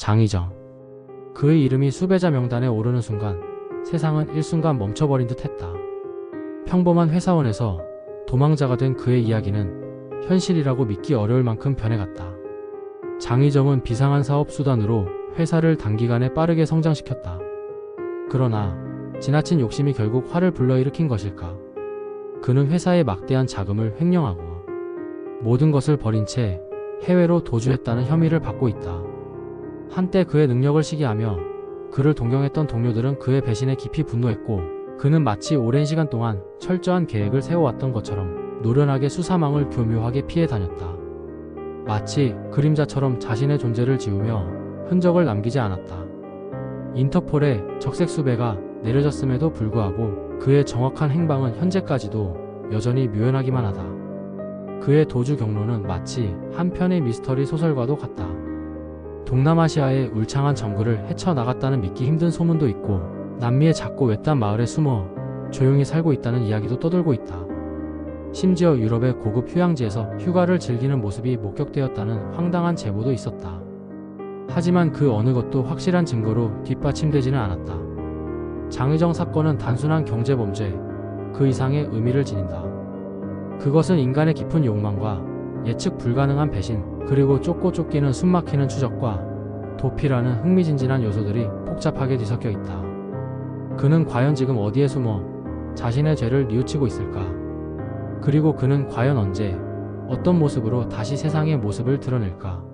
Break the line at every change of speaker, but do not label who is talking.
장희정. 그의 이름이 수배자 명단에 오르는 순간 세상은 일순간 멈춰버린 듯 했다. 평범한 회사원에서 도망자가 된 그의 이야기는 현실이라고 믿기 어려울 만큼 변해갔다. 장희정은 비상한 사업 수단으로 회사를 단기간에 빠르게 성장시켰다. 그러나 지나친 욕심이 결국 화를 불러일으킨 것일까? 그는 회사의 막대한 자금을 횡령하고 모든 것을 버린 채 해외로 도주했다는 혐의를 받고 있다. 한때 그의 능력을 시기하며 그를 동경했던 동료들은 그의 배신에 깊이 분노했고 그는 마치 오랜 시간 동안 철저한 계획을 세워왔던 것처럼 노련하게 수사망을 교묘하게 피해 다녔다. 마치 그림자처럼 자신의 존재를 지우며 흔적을 남기지 않았다. 인터폴의 적색 수배가 내려졌음에도 불구하고 그의 정확한 행방은 현재까지도 여전히 묘연하기만 하다. 그의 도주 경로는 마치 한 편의 미스터리 소설과도 같다. 동남아시아의 울창한 정글을 헤쳐나갔다는 믿기 힘든 소문도 있고 남미의 작고 외딴 마을에 숨어 조용히 살고 있다는 이야기도 떠돌고 있다. 심지어 유럽의 고급 휴양지에서 휴가를 즐기는 모습이 목격되었다는 황당한 제보도 있었다. 하지만 그 어느 것도 확실한 증거로 뒷받침되지는 않았다. 장의정 사건은 단순한 경제범죄, 그 이상의 의미를 지닌다. 그것은 인간의 깊은 욕망과 예측 불가능한 배신, 그리고 쫓고 쫓기는 숨막히는 추적과 도피라는 흥미진진한 요소들이 복잡하게 뒤섞여 있다. 그는 과연 지금 어디에 숨어 자신의 죄를 뉘우치고 있을까? 그리고 그는 과연 언제, 어떤 모습으로 다시 세상의 모습을 드러낼까?